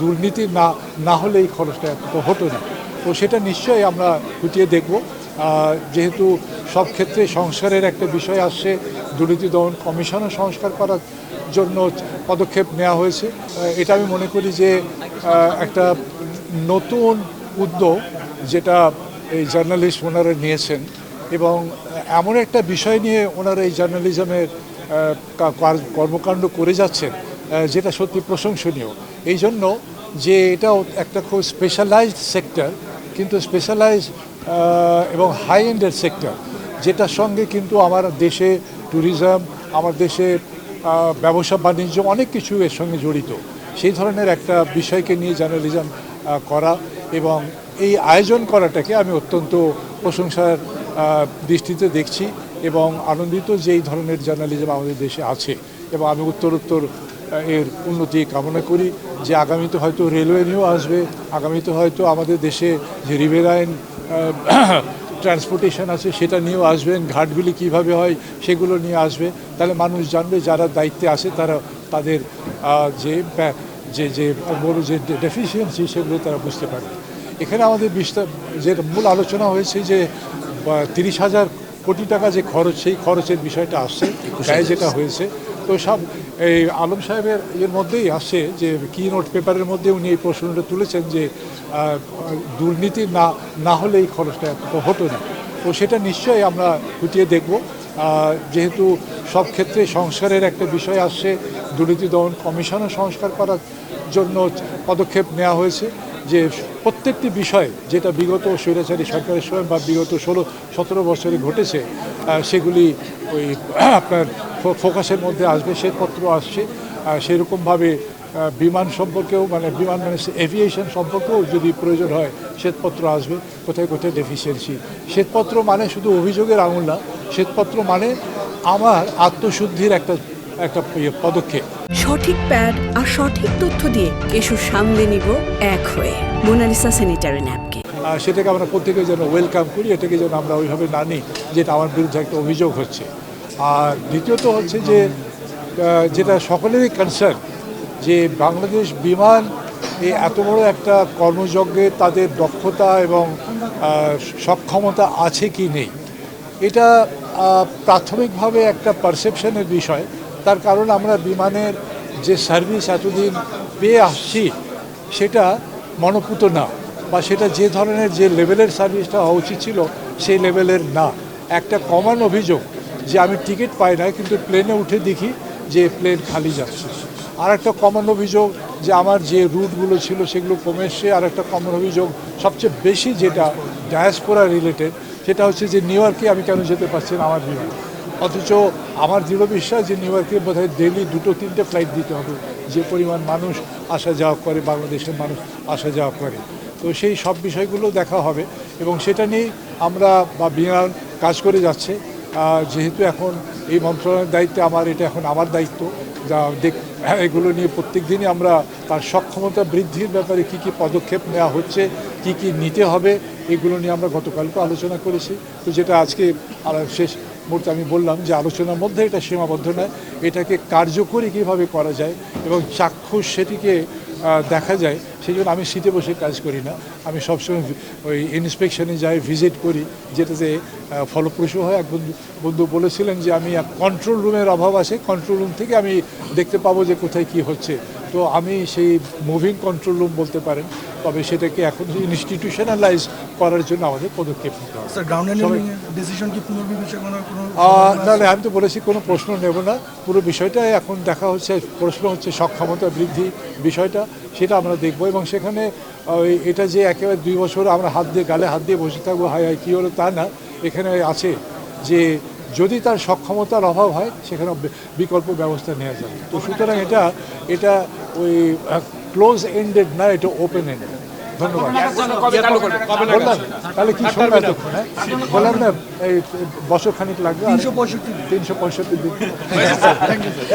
দুর্নীতি না না হলে এই খরচটা এত হতো না। তো সেটা নিশ্চয়ই আমরা খুঁটিয়ে দেখব। যেহেতু সব ক্ষেত্রে সংস্কারের একটা বিষয় আসছে, দুর্নীতি দমন কমিশনও সংস্কার করার জন্য পদক্ষেপ নেওয়া হয়েছে। এটা আমি মনে করি যে একটা নতুন উদ্যোগ যেটা এই জার্নালিস্ট ওনারা নিয়েছেন এবং এমন একটা বিষয় নিয়ে ওনারা এই জার্নালিজমের কর্মকাণ্ড করে যাচ্ছেন যেটা সত্যি প্রশংসনীয়। এই জন্য যে এটাও একটা খুব স্পেশালাইজড সেক্টর কিন্তু স্পেশালাইজ এবং হাই এন্ডের সেক্টর যেটার সঙ্গে কিন্তু আমার দেশে ট্যুরিজম আমার দেশে ব্যবসা, বাণিজ্য অনেক কিছু এর সঙ্গে জড়িত। সেই ধরনের একটা বিষয়কে নিয়ে জার্নালিজম করা এবং এই আয়োজন করাটাকে আমি অত্যন্ত প্রশংসার দৃষ্টিতে দেখছি এবং আনন্দিত যে এই ধরনের জার্নালিজম আমাদের দেশে আছে। এবং আমি উত্তরোত্তর এর উন্নতি কামনা করি যে আগামীতে হয়তো রেলওয়ে নিয়েও আসবে আগামীতে হয়তো আমাদের দেশে যে রিভেরাইন ট্রান্সপোর্টেশন আছে সেটা নিয়েও আসবেন ঘাটগুলি কীভাবে হয় সেগুলো নিয়ে আসবে। তাহলে মানুষ জানবে যারা দায়িত্বে আসে তারা তাদের যে যে যে বড় যে ডেফিসিয়েন্সি সেগুলো তারা বুঝতে পারবে। এখানে আমাদের বিস্তার যে মূল আলোচনা হয়েছে যে তিরিশ হাজার কোটি টাকা যে খরচ সেই খরচের বিষয়টা আসছে ব্যয় যেটা হয়েছে। তো সব এই আলম সাহেবের এর মধ্যেই আসে যে কি নোট পেপারের মধ্যে উনি এই প্রশ্নটা তুলেছেন যে দুর্নীতি না না হলে এই খরচটা এত হতো না। তো সেটা নিশ্চয়ই আমরা খুঁটিয়ে দেখব। যেহেতু সব ক্ষেত্রে সংস্কারের একটা বিষয় আসছে, দুর্নীতি দমন কমিশনও সংস্কার করার জন্য পদক্ষেপ নেওয়া হয়েছে। যে প্রত্যেকটি বিষয় যেটা বিগত স্বৈরাচারী সরকারের সময় বা বিগত ষোলো, সতেরো বছরে ঘটেছে সেগুলি ওই আপনার ফোকাসের মধ্যে আসবে শ্বেতপত্র আসছে। সেরকমভাবে বিমান সম্পর্কেও মানে বিমান মানে এভিয়েশন সম্পর্কেও যদি প্রয়োজন হয়, শ্বেতপত্র আসবে, কোথায় কোথায় ডেফিসিয়েন্সি শ্বেতপত্র মানে শুধু অভিযোগের আঙুল না, শ্বেতপত্র মানে আমার আত্মশুদ্ধির একটা একটা ইয়ে পদক্ষেপ। সঠিক প্যাড আর সঠিক তথ্য দিয়ে কেশু সামলে নিব এক হয়ে মোনালিসা স্যানিটারি ন্যাপকে আহ, সেটাকে আমরা প্রত্যেকে যেন ওয়েলকাম করি এটাকে যেন আমরা ওইভাবে না নিই যেটা আমার বিরুদ্ধে একটা অভিযোগ হচ্ছে। আর দ্বিতীয়ত হচ্ছে যে যেটা সকলেরই কনসার্ন যে বাংলাদেশ বিমান এই এত বড় একটা কর্মযজ্ঞে তাদের দক্ষতা এবং সক্ষমতা আছে কি নেই এটা প্রাথমিকভাবে একটা পারসেপশনের বিষয়। তার কারণ আমরা বিমানের যে সার্ভিস এতদিন পেয়ে আসছি, সেটা মনোপুত না বা সেটা যে ধরনের যে লেভেলের সার্ভিসটা হওয়া উচিত ছিল, সেই লেভেলের না। একটা কমন অভিযোগ যে আমি টিকিট পাই না কিন্তু প্লেনে উঠে দেখি যে প্লেন খালি যাচ্ছে। আর একটা কমন অভিযোগ যে আমার যে রুটগুলো ছিল, সেগুলো কমে এসছে আর একটা কমন অভিযোগ সবচেয়ে বেশি যেটা ডায়াসপোরা রিলেটেড সেটা হচ্ছে যে নিউ ইয়র্কে আমি কেন যেতে পারছি না আমার বিমান? অথচ আমার দৃঢ় বিশ্বাস যে নিউ ইয়র্কে বোধহয় ডেলি দুটো তিনটে ফ্লাইট দিতে হবে। যে পরিমাণ মানুষ আসা যাওয়া করে বাংলাদেশের মানুষ আসা যাওয়া করে। তো সেই সব বিষয়গুলো দেখা হবে এবং সেটা নিয়েই আমরা বা বিমান কাজ করে যাচ্ছে। যেহেতু এখন এই মন্ত্রণালয়ের দায়িত্বে আমার এটা এখন আমার দায়িত্ব যা দেখ হ্যাঁ, এগুলো নিয়ে প্রত্যেক দিনই আমরা তার সক্ষমতা বৃদ্ধির ব্যাপারে কি কি পদক্ষেপ নেওয়া হচ্ছে কি কি নিতে হবে এগুলো নিয়ে আমরা গতকালকে আলোচনা করেছি। তো যেটা আজকে শেষ মুহূর্তে আমি বললাম যে আলোচনার মধ্যে এটা সীমাবদ্ধ নয়, এটাকে কার্যকরী কীভাবে করা যায় এবং চাক্ষুষ সেটিকে দেখা যায় সেই জন্য আমি সিটে বসে কাজ করি না। আমি সবসময় ওই ইন্সপেকশনে যাই ভিজিট করি, যেটাতে ফলপ্রসূ হয়। এক বন্ধু বন্ধু বলেছিলেন যে আমি কন্ট্রোল রুমের অভাব আছে কন্ট্রোল রুম থেকে আমি দেখতে পাবো যে কোথায় কি হচ্ছে। তো আমি সেই মুভিং কন্ট্রোল রুম বলতে পারেন তবে সেটাকে এখন ইনস্টিটিউশনালাইজ করার জন্য আমাদের পদক্ষেপ নিতে হবে। না না আমি তো বলেছি কোনো প্রশ্ন নেব না। পুরো বিষয়টা এখন দেখা হচ্ছে প্রশ্ন হচ্ছে সক্ষমতা বৃদ্ধি বিষয়টা সেটা আমরা দেখব। এবং সেখানে ওই এটা যে একেবারে দুই বছর আমরা হাত দিয়ে গালে হাত দিয়ে বসে থাকব হাই হাই কী হলো তা না এখানে আছে যে যদি তার সক্ষমতার অভাব হয় সেখানে বিকল্প ব্যবস্থা নেওয়া যাবে। তো সুতরাং এটা এটা ওই ক্লোজ এন্ডেড না এটা ওপেন এন্ডেড ধন্যবাদ বললাম তাহলে কি সময় এতক্ষণ হ্যাঁ? বললাম না এই বছর খানিক লাগবে তিনশো পঁয়ষট্টি তিনশো পঁয়ষট্টি দিন।